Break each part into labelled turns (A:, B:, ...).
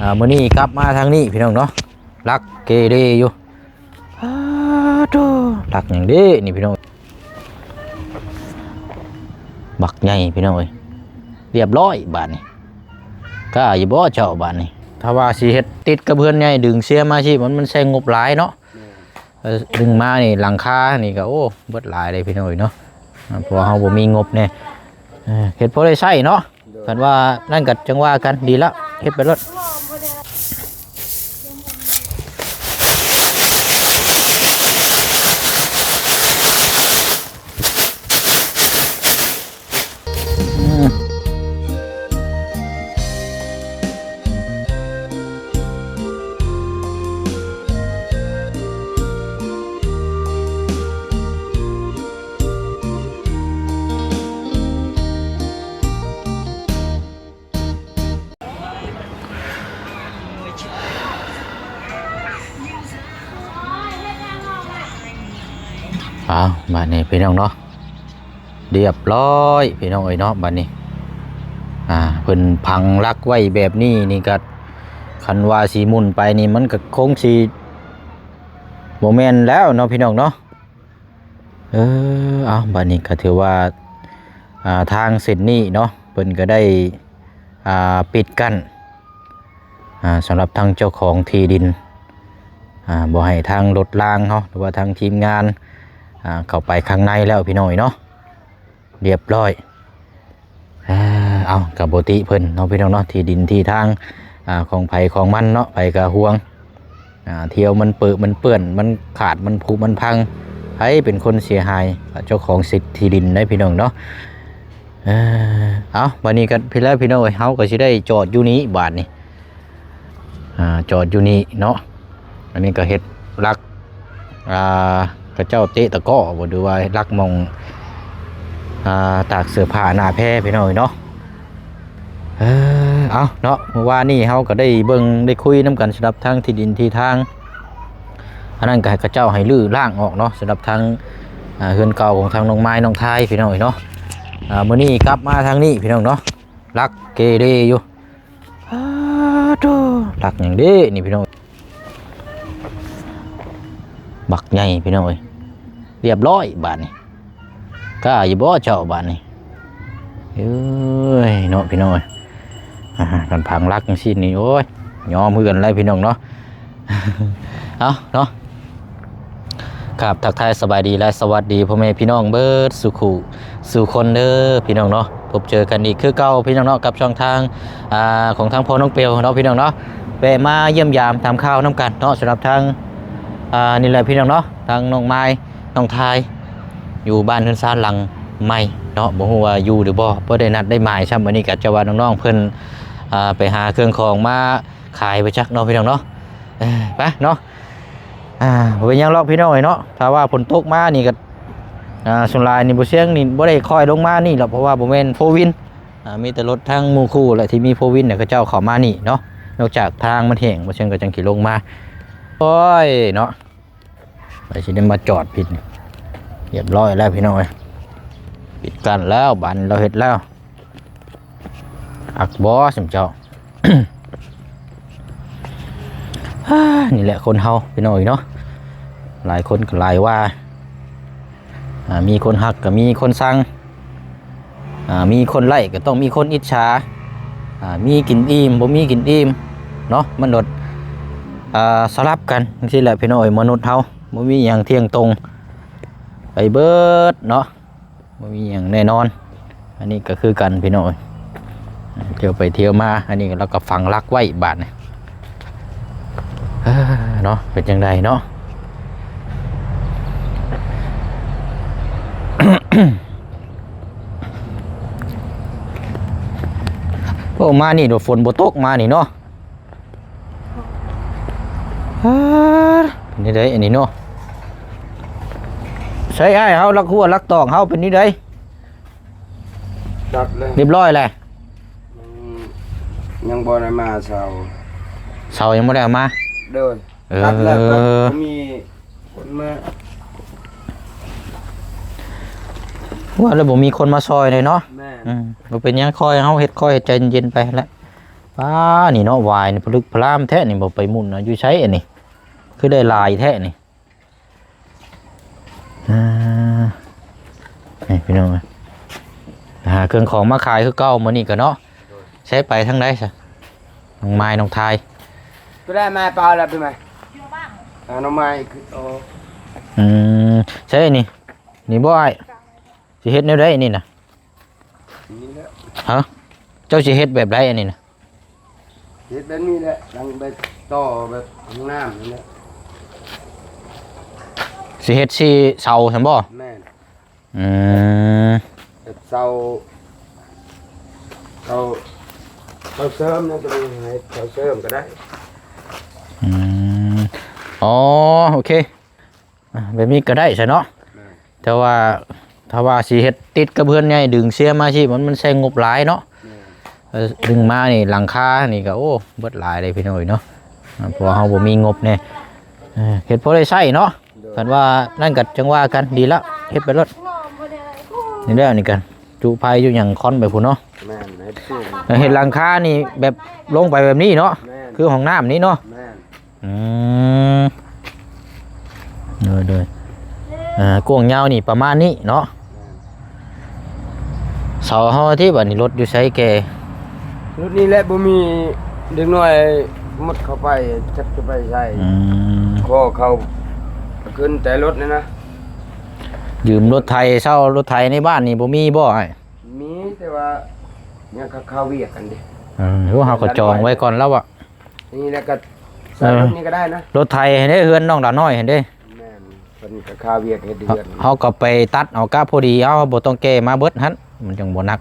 A: อ่ามื้อนี้กลับมาทางนี้พี่น้องเนาะรักเกเรอยู่อ้าโตรักหยังเด้นี่พี่น้องบักใหญ่พี่น้องเอ้ยเรียบร้อยบาดนี้กล้าอยู่บ่เจ้าบาดนี้ถ้าว่าสิเฮ็ดติดกระเบื้อนใหญ่ดึงเสียมาสิมันมันใช้งบหลายเนาะเออดึงมานี่หลังคานี่ก็โอ้เบิดหลายเลยพี่น้องเอ้ยเนาะอ่าเพราะว่าเฮาบ่มีงบแน่เออเฮ็ดพอได้ใช้เนาะกันว่านั่นก็จังว่ากันดีแล้วเฮ็ดไปรถ บัดนี้พี่น้องเนาะเรียบร้อยพี่น้องเอ้ยเนาะบัดนี้อ่าเพิ่นพังรักไว้แบบนี้นี่ก็คันว่าสีมุนไปนี่มันก็คงสิบ่แม่นแล้วเนาะพี่น้องเนาะเออเอาบัดนี้ก็ถือว่าอ่าทางเส้นนี้เนาะเพิ่นก็ได้อ่าปิดกั้นอ่าสำหรับทางเจ้าของที่ดินอ่าบ่ให้ทางรถรางเนาหรือว่าทางทีมงาน อ่าเข้าไปข้างในแล้วพี่น้อยเนาะเรียบร้อยเอากับโบติเพิ่นเนาะพี่น้องเนาะที่ดินที่ทางอของไผของมันเนาะไผกระห่วงเที่ยวมันเปื้อมันเปื้อนมันขาดมันผุมันพังไผเป็นคนเสียหายเจ้าของสิทธิ์ที่ดินได้พี่น้องเนาะเอาวันนี้กันพี่แล้วพี่น้องเอ้ยเฮาก็สิได้จอดอยู่นี้บาทนี่จอดอยู่นี่เนาะอันนี้ก็เฮ็ดรักอ่า ระเจ้าเตะตะก้อบ่ดูว่ารักมองอ่าตากเสื้อผ้าหน้าแพร่พี่น้อยเนาะเออเอาเนาะเมื่อวานนี้เฮาก็ได้เบิ่งได้คุยน้กันสำหรับทางที่ดินที่ทางอันนั้นก็ให้กระเจ้าให้ลื้อร่างออกเนาะสำหรับทางเฮือนเก่าของทางน้องไม้น้องทายพี่น้อยเนาะอ่ามื้อนี้กลับมาทางนี้พี่น้องเนาะรักเกเรอยู่อ้าโตรักหยังเด้นี่พี่น้องบักใหญ่พี่น้องเอ้ย เรียบร้อยบาดนี้กล้าอยู่บ่เจ้าบาดนี้เอ้ยเนาะพี่น้องกันพังรักจังซี่นี่โอ้ยยอมเพื่อนเลยพี่น้องเนาะเอาเนาะครับทักทายสบายดีและสวัสดีพ่อแม่พี่น้องเบิร์ดสุขุสู่คนเด้อพี่น้องเนาะพบเจอกันอีกคือเก่าพี่น้องเนาะกับช่องทางอ่าของทางพ่อน้องเปียวเนาะพี่น้องเนาะแวะมาเยี่ยมยามทำข้าวน้ำกันเนาะสำหรับทางอ่านี่แหละพี่น้องเนาะทางน้องไม้ น้องทาย อยู่บ้านเฮือนซานหลังใหม่เนาะบ่ฮู้ว่าอยู่หรือบ่บ่ได้นัดได้หมายซ้ำวันนี้ก็จะว่าน้องๆเพิ่นอ่าไปหาเครื่องของมาขายไปจักเนาะพี่น้องเนาะเอ้ยไปเนาะอ่าบ่เป็นหยังหรอกพี่น้องเอ้ยเนาะถ้าว่าฝนตกมานี่ก็อ่าสุนลายนี่บ่เสียงนี่บ่ได้ค่อยลงมานี่หรอกเพราะว่าบ่แม่นโฟวินอ่ามีแต่รถทางหมู่คู่แหละที่มีโฟวินเนี่ยก็เจ้าเข้ามานี่เนาะนอกจากทางมันแห้งบ่เสียงก็จังสิลงมาโอ้ยเนาะ ไปสิได้มาจอดผิดเรียบร้อยแล้วพี่น้อยปิดกันแล้วบันเราเห็ดแล้ว อักบอสมเจ้านี่แหละคนเฮาพี่น้อยเนาะหลายคนก็หลายว่ามีคนหักก็มีคนสั่งมีคนไล่ก็ต้องมีคนอิจฉามีกินอิ่มบ่มีกินอิ่มเนาะมันลดอ่าสลับกันนี่แหละพี่น้อยมนุษย์เฮา บ่มีอย่างเที่ยงตรง ไปเบิดเนาะบ่มีอย่างแน่นอน อันนี้ก็คือกันพี่น้อยเที่ยวไปเที่ยวมา อันนี้เราก็ฝังรักไว้บาทนี่เอ้อเนาะเป็นจังไดเนาะโอ้มานี่โดดฝนบ่ตกมานี่เนาะฮ่าเป็นนี่ได้อันนี้เนาะ ใช้ไอ้ายเฮาลักหัวลักตองเฮาเป็นนี่ได้
B: ดัดเลย
A: เรียบร้อยแล้ว
B: อืมยังบ่ได้มาเช้า
A: เสายังบ่ได้เอามา
B: เดิน
A: เออ
B: ดัดแล้วก็มีคนมา
A: ว่าแล้วบ่มีคนมาซอยเลยเนาะ
B: แม่
A: อืมบ่เป็นหยังคอยเฮาเฮ็ดคอยให้ใจเย็นๆไปแหล้วไปป้านี่เนาะวายนี่พลึกพลามแท้นี่บ่ไปหมุนนะอยู่ใช้อันนี้ คือได้ลายแท้นี่อ่า นี่พี่น้องเอ้ยหาเครื่องของมาขายคือเก่ามื้อนี้ก็เนาะใช้ไปทางใดซะน้องไม้น้องทาย
B: ก็ได้มาเปล่าแล้วพี่ไหมอ่าน้องไม้คือโอ้
A: อืมใช่นี่ นี่บ่อ้ายสิเฮ็ดแนวใดนี่น่ะ
B: นี่แหละ
A: ฮะเจ้าสิเฮ็ดแบบใดอันนี้น่ะ
B: เฮ็ดแบบนี้แหละดังไปต่อแบบห้องน้ำนี่แหละ
A: สิเฮ็ดสิเสาซั่นบ่
B: แม่น
A: อืม
B: แบบเสาเสาเสาเสริมนะจะมีให้เสาเสริมก็ได้
A: อืมอ๋อโอเคอะแบบนี้ก็ได้ใช่เนาะ
B: แม่น
A: แต่ว่าถ้าว่าสิเฮ็ดติดกระเบื้องใหญ่ดึงเสียมาสิมันมันใช้งบหลายเนาะ
B: แม่น
A: เออดึงมานี่หลังคานี่ก็โอ้เบิดหลายเลยพี่น้อยเนาะอ่าเพราะว่าเฮาบ่มีงบแน่เออเฮ็ดพอได้ใช้เนาะ
B: โดย
A: กันว่านั่นก็จังว่ากันดีละเฮ็ดไปรถนี่แล้วนี่กันจุภัยอยู่หยังคอนไปพุ่นเนาะ
B: แม่นให้พูด
A: แล้วเฮ็ดหลังคานี่แบบลงไปแบบนี้เนาะ
B: แม่น
A: คือห้องน้ำนี่เนาะ
B: แม่น
A: อืมเด้อเด้ออ่ากวางยาวนี่ประมาณนี้เนาะ
B: แม่น
A: เสาเฮาที่บัดนี้รถอยู่ไสแก
B: รุ่นนี้แหละบ่มีเด็กน้อยหมดเข้าไปจักจะไปใช้
A: อืม
B: ข้อเขา ขึ้นแต่รถนี่นะ
A: ยืมรถไทยเช่ารถไทยในบ้านนี่บ่มีบ่ไอ้
B: มีแต่ว่าเนี่ยเขาเข้าเวียกกันดิ
A: เออหรือว่าเฮาก็จองไว้ก่อนแล้วอะ
B: นี่แล้วก็ใส่
A: เออ
B: รถนี่ก็ได้นะ
A: รถไทยเห็นได้เฮือนน้องดาน้อยเห็นได้
B: แม่นเป็นก็เข้าเวียกเฮ็ดเดือน
A: เฮาก็ไปตัดเอากะพอดีเอาบ่ต้องแก้มาเบิดหั่นมันจังบ่หนัก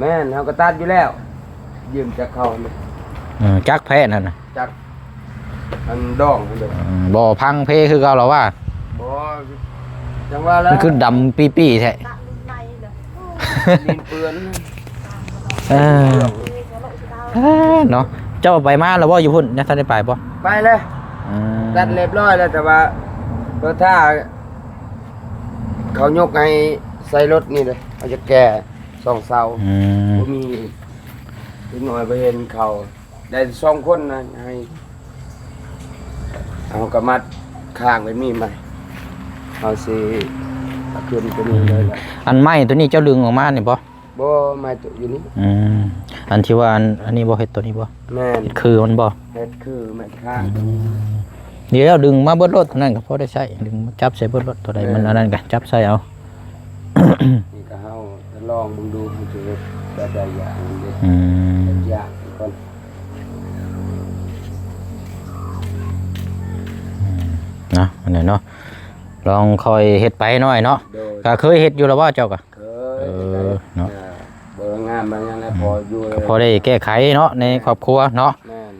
B: แม่นเฮาก็ตัดอยู่แล้วยืมจากเขาเลย
A: เออจักแพ้นั่นน่ะ
B: จากอันดองนั่นเด้อ
A: อืมบ่พังเพคือเก่าแล้วว่า
B: บ่ จังว่าแล้ว
A: มันคือดำปี้ๆแท้
B: ดินเปื้อน
A: เออเออเนาะเจ้าไปมาแล้วบ่อยู่พุ่นยังทันได้ไปบ่
B: ไปเลย
A: อืม
B: ตัดเรียบร้อยแล้วแต่ว่าก็ถ้า เขายกให้ใส่รถนี่เลยเขาจะแก่สองเสา
A: อืม
B: บ่มีนิดหน่อยไปเห็นเขาได้สองคนนะให้เอากระมัดข้างไปมีไหม เอาสิเอาขึ้นตัวนี้เลยล่ะ
A: อันไม้ตัวนี้เจ้าดึงออกมานี่บ่
B: บ่ไม่ตัวอยู่นี่
A: อืมอันที่ว่าอันอันนี้บ่เฮ็ดตัวนี้บ่
B: แม่น
A: คือมันบ่
B: เฮ็ดคือแม่นข้าง
A: เดี๋ยวดึงมาเบิดรถเท่านั้นก็พอได้ใช้ดึงมาจับใส่เบิดรถตัวใดมันอันนั้นก็จับใส่เอา
B: นี่ก็เฮาจะลองมึงดูมันจะแบบใดอย่างนี้
A: อืม
B: อย่างก่อน
A: เนาะอันนี้เนาะ ลองคอยเฮ็ดไปหน่อยเนาะ
B: โดย
A: ก็เคยเฮ็ดอยู่แล้วว่าเจ้าก็
B: เค
A: เอยอเนาะ
B: เบอร์งานบางอย่างแล้วพออยู่เลย
A: พอได้แก้ไขเนาะในครอบครัวเนาะ
B: แม่น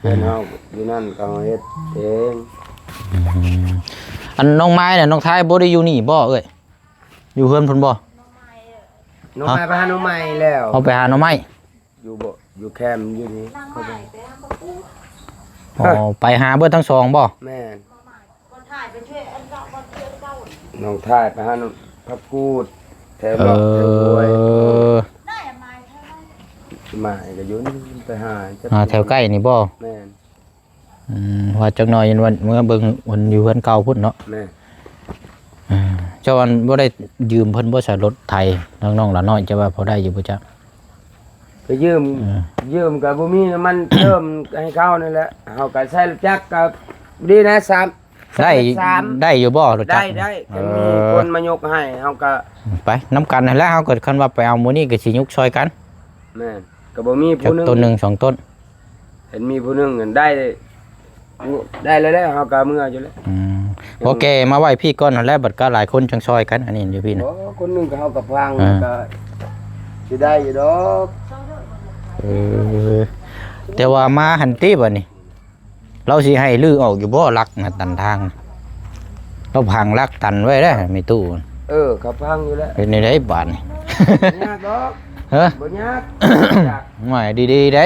B: เพื่อนเฮาอยู่นั่นก็เฮ็ดเอง
A: อันน้องไม้น่ะน้องท้ายบ่ได้อยู่นี่บ่เอ้ยอยู่เฮือนเพิ่นบ่
B: น้องไม้ไปหาน้องไม้แล้ว
A: เอาไปหาหน่อไม้
B: อยู่บ่อยู่แคมป์อยู่นี่เขาไป
A: อ๋อไปหาเบิดทั้งสองบ่
B: แม่น น้องทายไปหาน้องพักกูดแถว
A: เอ
B: บอกแถวรวย
A: อ
B: ไม้ก็อยู่นี่ไปหาจะ
A: หาแถวใกล้นี่บ่
B: แม่น
A: อืมว่าจักหน่อยยันวันเมื่อเบิ่งวันอยู่เฮือนเก่าพุ่นเนาะ
B: แม่น
A: อ่าเจ้าวันบ่ได้ยืมเพิ่นบ่ใส่รถไทยน้องๆหลานน้อยจะว่าพอได้อยู่บ่จ๊ะ
B: ไปยืม
A: เออ
B: ยืมกับบ่มีน้ำมันเติมให้เขานี่แหละเฮาก็ใช้รถจักรกับดีนะสาม
A: ได้
B: สาม
A: ได้อยู่บ่รถจั
B: ได้
A: กร
B: ได้
A: เอ
B: ก็มี
A: อ
B: คนมายกให้เฮาก็
A: ไปน้ำกันนั่นแหล้วเฮาก็คันว่าไปเอามื้อนี้ก็สิยุกซอยกัน
B: แม่นก็บ่มี
A: จัก
B: ผู้หนึง
A: ต้นหนึงสองต้น
B: เห็นมีผู้หนึงเงินได้ ได้แล้วแล้วเฮาก็เอามื่ออยู่แล้ว
A: อืมโอเคมาไหว้พี่ก่อนนั่นแหละบัดก็หลายคนจังซอยกัน อันนี้อยู่พี่นะ
B: โอ้คนหนึงก็เฮาก็พัง
A: อ่า
B: ก็สิได้อยู่ดอก
A: เออแต่ว่ามาหันติบัดนี้ เราสิให้ลือออกอยู่บ่ลักน่ะตันทางน่ะเราพังลักตันไว้ได้อมีตู้
B: เออเขาพังอยู่แล้ว
A: เป็นในได้บาดนี่
B: บ่ยากดอก
A: เฮ้อ
B: บ่ยากยาก
A: หน่อยดีๆได้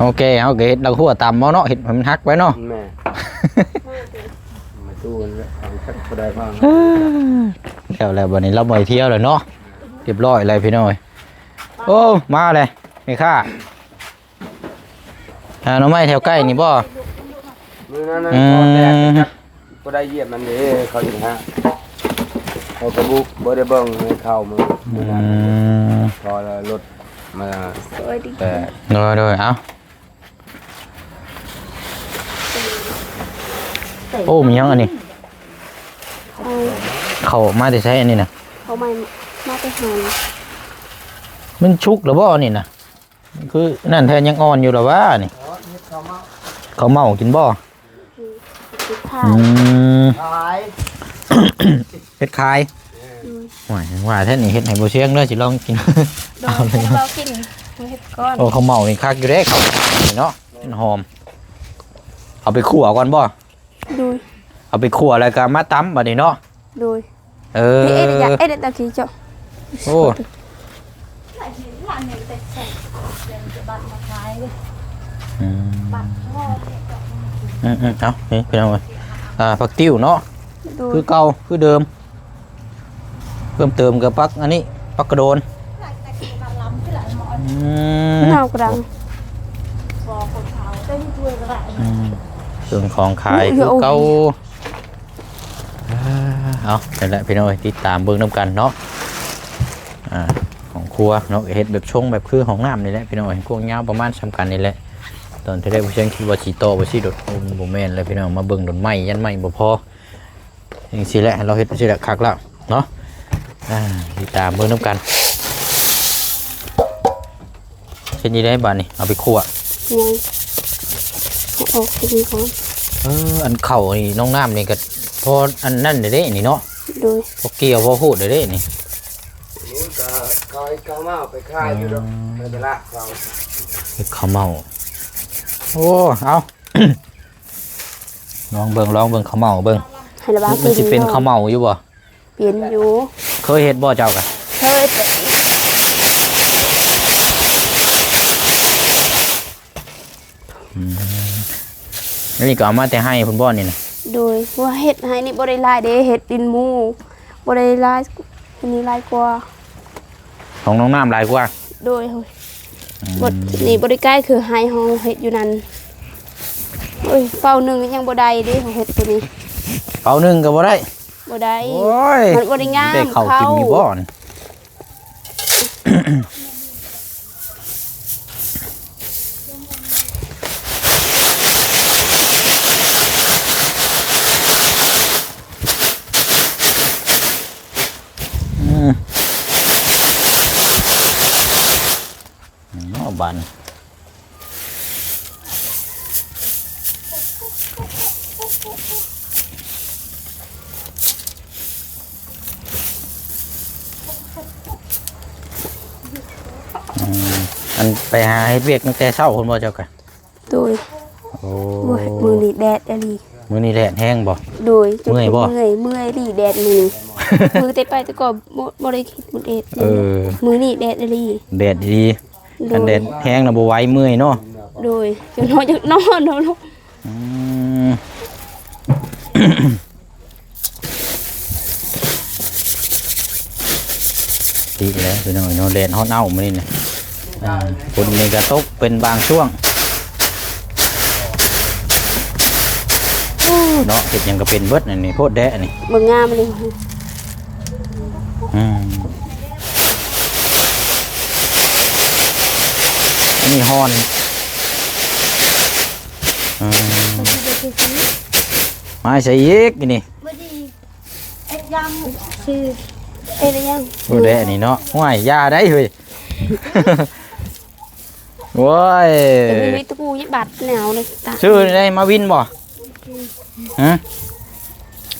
A: โอเคเอาเกเฮ็ดเราหัวต่ำบ่เนาะเฮ็ดให้มันฮักไว้เนาะ
B: แม่มาตู้นั่นแหละเอาสักบ่ได้พัง
A: แล้วแล้ววันนี้เราไปเที่ยวแล้วเนาะเรียบร้อยเลยพี่น้ อยโอ้มาเลยไม่ค่าหาหน่อไม้แถวใกล้นี่บ่
B: มือนั้นนะ
A: อื
B: พอแดด
A: ม
B: นะครับก็ได้เหยียบมันเด้เขาอยู่ฮะเขากระบุกบ่ได้เบิ่งให้เข้ามือมือ
A: อื
B: นั้น
A: ม
B: พอแล้วรถมา
C: สวัสดี
B: แต่
A: โดยโดยเอาโอ้มียังอันนี้
C: เขา
A: เขามาแต่ใช้อันนี้นะ
C: เขามามาไปหา
A: มันชุกหรือบ่นี่นะคือนั่นแทนยังอ่อนอยู่หรอวะนี่ เขาเมากินบ่
C: ติดผ้า
A: อืม
B: ขาย
A: เฮ็ดคายหวายว่าแท่นี่เฮ็ดให้บ่เชียงเด้อสิลองกิน
C: โดนให้เรากินมาเห็ดก้อน
A: โอ้เขาเมานี่คักอยู่เด้เขานี่เนาะมันหอม เอาไปคั่วก่อนบ่
C: ดู
A: เอาไปคั่วแล้วก็มาตำบัดนี้เนาะ
C: ดู
A: เออ
C: นี่เอ็ดอยากเอ็ดตะกี้เจ้า
A: โอ้ อืมอืมอืมเอานี่เป็นเอาไว้อ่าผักติ้วเนาะ
C: ดู
A: คือเก่าคือเดิม เพิ่มเติมกับปักอันนี้ปักกระโดนอืม
C: เน่ากระดัง
A: อืมเครื่องของขายคือเก่าอ่าเอานั่นแหละพี่น้อยติดตามเบิ่งน้ำกันเนาะอ่าของครัวเนาะเฮ็ดแบบชงแบบคือของน้ำนี่แหละพี่น้อยกวงยาวประมาณสำคัญนี่แหละ ตอนที่ได้ผู้เชี่ยวคิดว่าสีโตว่าสีดดโอ้มบ่แม่นเลยพี่น้องมาเบิ่งดนไม้ยันไม้บ่พออย่างสิแหละเราเฮ็ดสิแหละคักแล้วเนาะอ่าติดตามเบิ่งน้ำกันเช่นนี้ได้บ้านนี่เอาไปคั่ว
C: ยังเอาออกไปดีก่อน
A: เอออันเข่านี่น้องน้ำนี่ก็พออันนั่นเด้เด้นี่เนาะ
C: ดู
A: พอเกี่ยวพอพูดเด้เด้นี่
B: นู้นก็เขาให้เขามาเอาไปขายอยู่ดอกในตลาดเขา
A: เฮ็ดข้าวเมา โอ้ เอา ลองเบิ่งลองเบิ่งข้าวเมาเบิ่ง
C: ให้ระบาย
A: มันสิเป็นข้าวเมาอยู่บ่
C: เปลี่ยนอยู่
A: เคยเฮ็ดบ่เจ้ากะ
C: เฮ้ยแต่
A: อันนี้ก็เอามาแต่ให้เพิ่นบ่นี่นะ
C: ดูว่าเห็ดให้นี่บ่ได้ลายเด้เห็ดดินหมูบ่ได้ลายอันนี้ลายกว่า
A: ของน้องน้ำหลายกว่า
C: โดยเฮ้ย บทนี่บริใกล้คือไฮฮองเฮ็ดอยู่นั่นโอ้ยเฝ้าหนึ่งยังบ่ได้เดิของเฮ็ดตัวนี้
A: เป่าหนึงก็บ่ได้
C: บ่ได้
A: โอ้ย
C: มันบ่ได้งาม
A: ได้เข้ากินมีบ่นี่าะบันอืมอันไปหาเฮ็ดเวียกตั้งแต่เช้าคนบ่เจ้ากะ
C: โดย
A: โอ้
C: โอ้ยมือนี่แดดอะลี
A: มื้อนี้แดดแห้งบ่
C: โดยจน
A: เมื่อยบ่
C: เมื่อยเมื่อยลีแดดมือมือแต่ไปแต่ก็บ่บ่ได้คิดมันเอ็ด
A: เออ
C: มือนี่แดดอะลี
A: แดดดี
C: โด
A: อัน
C: ย
A: แดดแห้งน่ะบ่ไหวเมื่อยเนาะ
C: โดยจนนอนจากนอนเนาะ
A: อืมดีแล้วพี่น้องเนาะแดดฮอตเอามานี่นะอ่าฝนนี่ก็ตกเป็นบางช่วงโอ้เนาะเห็ดหยังก็เป็นเบิดอันนี้โพดแดะนี่
C: บ่งามเลย
A: อืม อันนี้ฮอนอืมมาใส่ยีกนี่
C: เอ็ดยังคือเอ็ดยัง
A: โพดแดะนี่เนาะห่วยยาได้เฮ้ยโว้ย
C: เดี๋ยวมีตะปูยึดบัตรหนาวเลยตา
A: ชื่อได้มาวินบ่ฮะ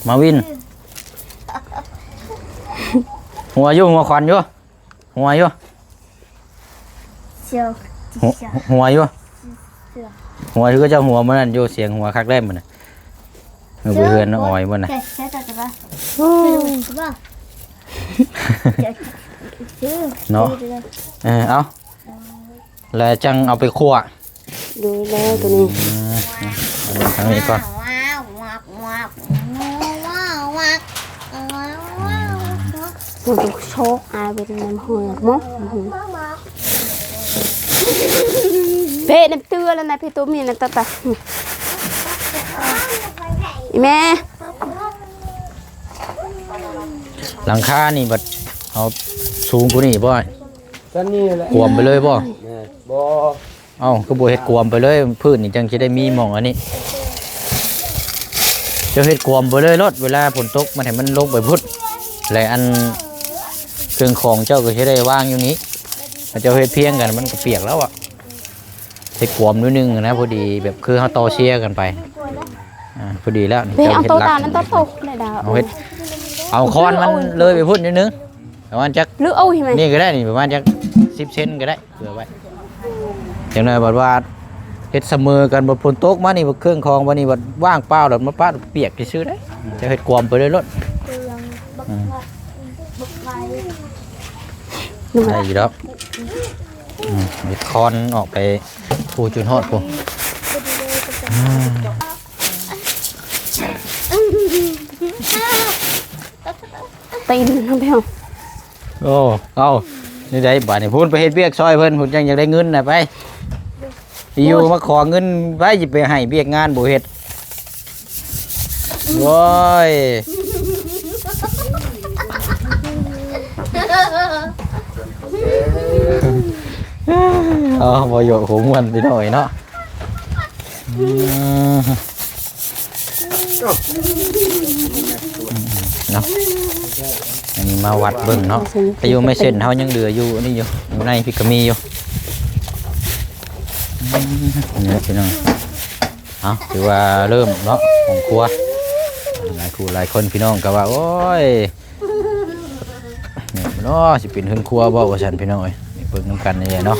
A: มาวิน หัวอยู่หัวควันอยู่หัวอยู่
C: เชียว
A: หัวหัวอยู่หัวที่ก็จะหัวมันนั่นอยู่เสียงหัวคักแรกมันน่ะเออไปเฮือนน้องอ้อยมันน่ะ
C: ใช่ใช่แต่ว่า
A: เนาะเออเอาแล้วจังเอาไปคั่ว
C: ดูแล้วตัวนี้
A: อืมเอาทางนี้ก่อน
C: มันต้องโชกอายไปในน้ำหอยมก เพน้ำเตือแล้วนะเพตัวมีนะตาตาอีแม่
A: หลังคานี่บัดเอาสูงกว่านี้บ่
B: ตอนนี้แหละ
A: กวมไปเลยบ่
B: แม่บ่
A: เอ้าก็บ่เฮ็ดกวมไปเลยพื้นนี่จังสิได้มีหม่องอันนี้เจะเฮ็ดกวมไปเลยรถเวลาฝนตกมันให้มันลงไปพุดและอันเครื่องของเจ้าก็สิได้วางอยู่นี้ถ้าเจ้าเฮ็ดเพียงกันมันก็เปียกแล้วอะ เฮ็ดกวมนิดนึงนะพอดีแบบคือเฮาต่อเชียร์กันไปอ่าพอดีแล้วนี่
C: เพเอา
A: ฮ็ด
C: โต
A: หลัก
C: ตานั้นโตตกเลยดาว
A: เอาเฮ็ดเอาคอนมันเลยไปพุ่นนิดนึงประมาณจัก
C: หรือเอาใช่ไหม
A: นี่ก็ได้นี่ประมาณจักสิบเซนก็ได้เผื่อไว้อย่างน้อยบัดว่าเฮ็ดเสมอกันบนฝนตกมานี่บ่เครื่องคองบ่นี่บัดว่างเปล่าแล้วมาปาดเปียกซื่อๆได้จะเฮ็ดกวมไปเลยรถอืมได้อยู่ดอกอืมเฮ็ดคอนออกไป ผู้จุนฮอดผู้
C: ตีนน้องเบล
A: โอ้เอานี่ได้บาดนี่พูนไปเฮ็ดเวียกซอยเพิ่นพุ่นจังอยากได้เงินน่ะไปอยู่มาขอเงินไว้สิไปให้เวียกงานบ่เฮ็ดโว้ย เออบ่อยู่หูม่วนไปหน่อยเนาะอืมเนาะอันนี้มาวัดเบิ่งเนาะแต่อยู่ไม่เส้นเฮายังเหลืออยู่อันนี้อยู่อยู่ในพี่ก็มีอยู่อืมนี่พี่น้องเอาถือว่าเริ่มเนาะของครัวหลายครูหลายคนพี่น้องก็ว่าโอ้ยเนี่ยเนาะสิเป็นเฮือนครัวบ่ว่าซั่นพี่น้องเอ้ยนี่เบิ่งนํกันนี่แหละเนาะ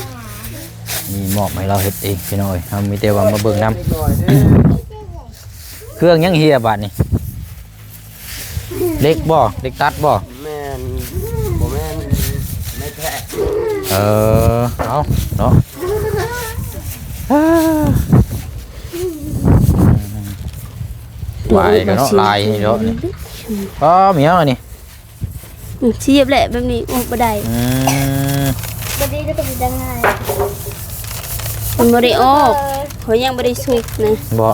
A: มีมอบให้เราเฮ็ดเองพี่น้อยเรามีแต่ว่ามาเบิ่งนํเครื่องยังเฮียบาดนี่เล็กบ่เล็กตัดบ่
B: แม่นบ่แม่นไม่แพ้
A: เออเอาเนาะลายกันเนาะลายนี่เนาะนี่อ๋อมีเอาอันนี่
C: เชียบแหละแบบนี้โอ้บ่ได้
A: อืม
D: บัดนี้ก็ต้องยังไง
C: มันบ่ได้ออกเขายังบ่ได้สุกนะ
A: บ่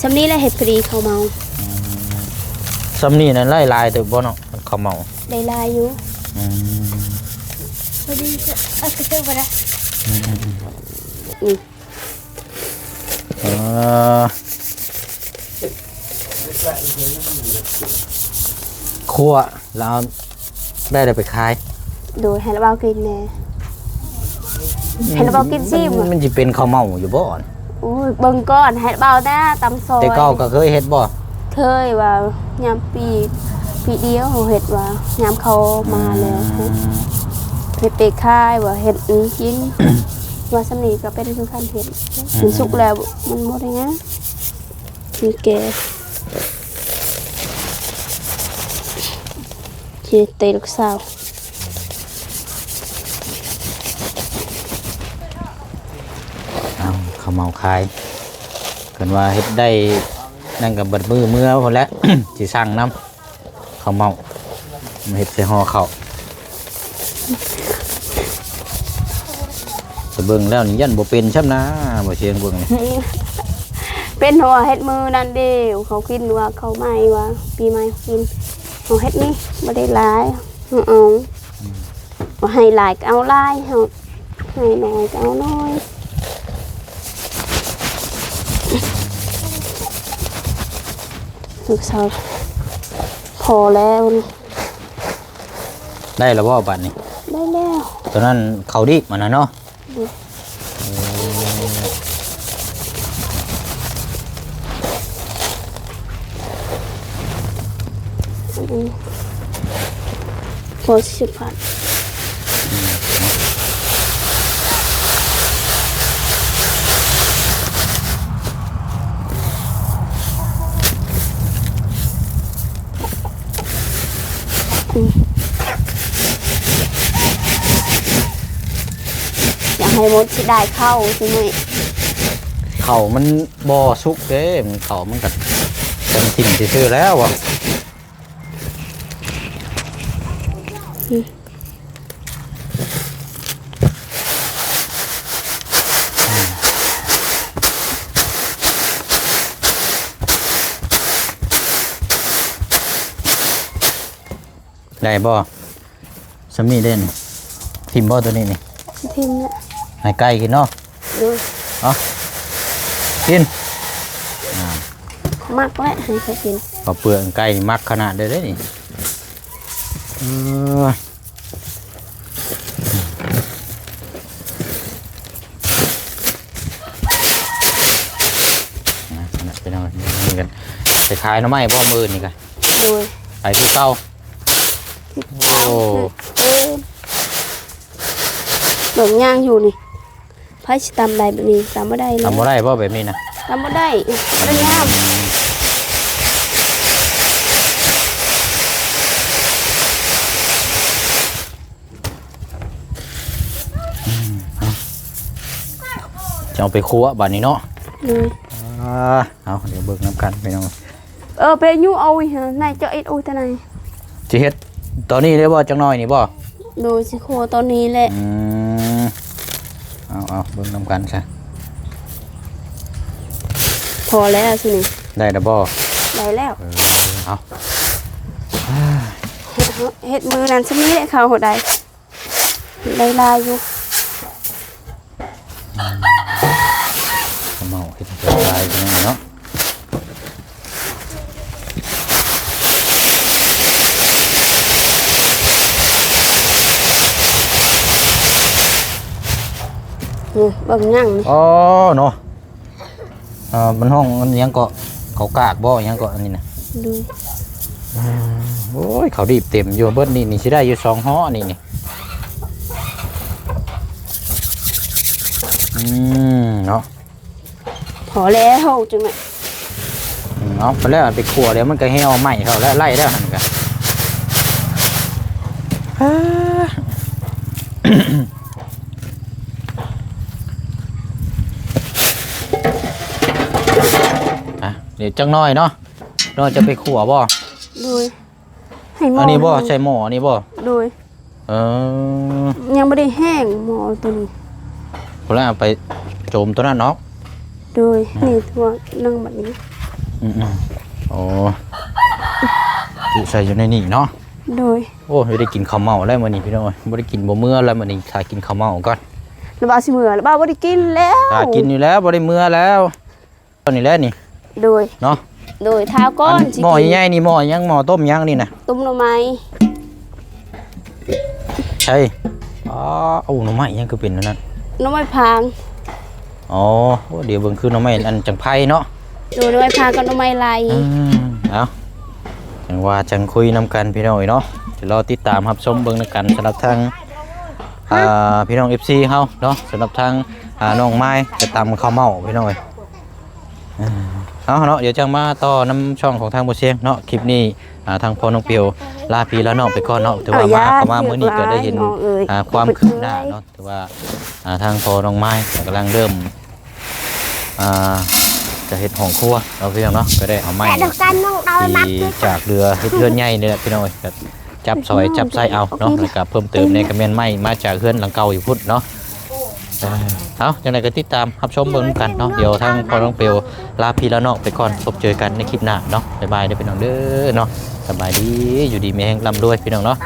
C: ซำนี้แหละเฮ็ดพอดีเขาเมา
A: ซำนี่นั่นลายลายๆเตึกบ่เนาะเขาวเมา
C: ได้ลายอยู่
A: อืม
D: บัดนี้จะเอากระเตื้อไปละ
A: เออคั่วแล้วได้ได้ไปขาย
C: โดยให้ระเบากินแน่ ให้ระเบากินซิม
A: มันจะเป็นข้าวเมาอยู่บ่อน
C: โอ้ยเบิ่งก่อนให้ระเบาหน้าตำซอย
A: แต่เก้าก็เคยเฮ็ดบ่
C: เคยว่ายามปีปีเดียวเขาเฮ็ดว่ายามเขามาแล้วเฮ็ดไปค่ายว่าเฮ็ดอีกินว่าสำนีก็เป็นคือการเฮ็ดมันสุกแล้วมันบ่ได้งะมีแกที่เตะลูกสาว
A: เอาข้าวเมาขายกันว่าเฮ็ดได้นั่นกับบัดมือเมื่อพุ่นแหล้วสิสั่งนํข้าวเมามาเฮ็ดใส่ห่อข้าวจะเบิ่งแล้วนี่ยันบ่เป็นช่ำนะบ่เชียงเบิ่งนี่
C: เป็นหัวเฮ็ดมือนั่นเด้วเขากินว่าเขาไม่ว่าปีใหม่กินเขาเฮ็ดนี่บ่ได้หลายเอาเอาว่าให้หลายก็เอาหลายเฮาให้น้อยก็เอาน้อย ลูกสาวพอแล้วนี่
A: ได้แล้วบ่บัดนี้
C: ได้แล้ว
A: ตอนนั้นเขาดิบมันน่ะเนาะ
C: อันนี้พอสิบบาท สิได้เข้าสิมื้อ
A: เข่ามันบอสุกเด้มันเข่ามันกัดเป็นทิ่มซื่อแล้วว่ะได้บ่สำนี่เด่นทิมบ่ตัวนี้นี่
C: ทิมเนี่ย
A: ให้ไก่กินเนาะ
C: ดู
A: เอากิน
C: มักและให้เขากิน
A: พอเปลือกไก่มักขนาดเด้อเด้นี่เออนะขนาดไปนอนนี่กันไปขายหน้ำไม้บ่มือนี่กัน
C: โดย
A: ไปคือเก่าโอ้
C: เออเบิ่งย่างอยู่นี่ ไผสิตำได้แบบนี้ตำบ่ได้เลย
A: ทำบ่ได้บ่แบบนี้นะ
C: ตำบ่ได้บ่ได้ยาม
A: จะเอาไปคั่วบัดนี้เนาะ
C: เลย
A: อ่าเอาเดี๋ยวเบิกน้ำกันไปน้อง
C: เออไปยูเอาอีหนายเจ้าเอ็ดโอ้ยแต่ไหน
A: จิเฮ็ดตอนนี้ได้บ่จังน้อยนี่บ่
C: โดยสิโคตอนนี้แหละ
A: อืม เอาเอาเบิกน้ำกันซะ
C: พอแล้วสินี่
A: ได้แล้วบ่
C: ได้แล้ว
A: เออเอา
C: เฮ็ดเฮ็ดมือนั้นซะนี้แหละเขาหัวใดได้ลายอยู่
A: ขมเมาเฮ็ดให้ละลายจังเนาะ
C: นี่เบิ่งย่างนี่
A: อ๋อเนาะเอ่ามันห้องมันหยังเกาะเขากากบ่หยังเกาะอันนี้นะ
C: ดู
A: โอ้ยเขาดีบเต็มอยู่เบิดนี่นี่สิได้อยู่สองฮ้อนี่นี่อืมเนาะ
C: พอแล้วจังไหน
A: อืมเอาไปแล้วไปขัวแล้วมันก็เหี่ยวไหม้เขาแล้วไล่แล้วหันกันอะเดี๋ยวจังน้อยเนาะเราจะไปขัวบ่
C: โดยให้หมอ
A: อั
C: อั
A: นนี้บ่ใช่หมออันนี้บ่
C: โดย
A: เออ
C: ยังไม่ได้แห้งหมอตัวนี้
A: คนแรกเอาไปโจมตัวนั้นเนาะ
C: โดยนี่ตัวนั่งแบบนี้
A: อืมๆโอ้จุใส่อยู่ในนี่เนาะ
C: โดย
A: โอ้ไม่ได้กินข้าวเมาแล้วมื้อนี้พี่น้องไม่ได้กินบ่เมื่อแล้วมื้อนี้ถ้ากินข้าวเมาก่อน
C: ระบาดสิมือระบาดบ่ได้กินแล้ว
A: ถ้ากินอยู่แล้วบ่ได้เมื่อแล้วตอนนี้แหล้วนี่
C: โดย
A: เนาะ
C: โดยเท้าก้อน
A: หม้อใหญ่ๆนี่หม้อยังหม้อต้มยังนี่นะ
C: ตุ้มหน่อไม้
A: ใช่อ๋อเอาหน่อไม้ยังคือเป็นอันนั้น
C: หน่อไม้พาง
A: อ๋อโอ้เดี๋ยวเบิ่งคือหน่อไม้อันจังไผเนาะ
C: โดยหน่อไม้พางกับหน่อไม้ลาย
A: อืมเอาจังว่าจังคุยนำกันพี่น้องเนาะเดี๋ยวรอติดตามรับชมเบิ่งนำกันสำหรับทางอ่าพี่น้อง FC เฮาเนาะสำหรับทางอ่าน้องไม้จะตำข้าวเมาพี่น้องเอ้ยอ่า เอาเนาะเดี๋ยวจังมาต่อน้ำช่องของทางบ่เชียงเนาะคลิปนี้อ่าทางพ่อน้องเปียวลาพี่แล้วน้องไปก่อนเนาะถือว่ามาเข้ามามื้อนี้ก็ได้เห็น
C: น้องเอ้ย
A: อ่าความคืบหน้าเนาะถือว่าอ่าทางพ่อน้องไม้ก็กำลังเริ่มอ่าจะเฮ็ดห้องครัวเราพี่น้องเนาะก็ได้เอาไม้
D: แต่เดียวกันน้องเอานัก
A: ที่จากเรือเฮ็ดเรือนใหญ่นี่แหละพี่น้อยก็จับซอยจับไส้เอาเนาะแล้วก็เพิ่มเติมในกระเมนไม้มาจากเรือนหลังเก่าอยู่พุ่นเนาะ เอาอย่างไรก็ติดตามรับชมเบิ่งกันเนาะเดี๋ยวทางพอน้องเปียวลาพี่แล้วเนาะไปก่อนพบเจอกันในคลิปหน้าเนาะบ๊ายบายเด้อพี่น้องเด้อเนาะสบายดีอยู่ดีมีแห้งลำด้วยพี่น้องเนาะ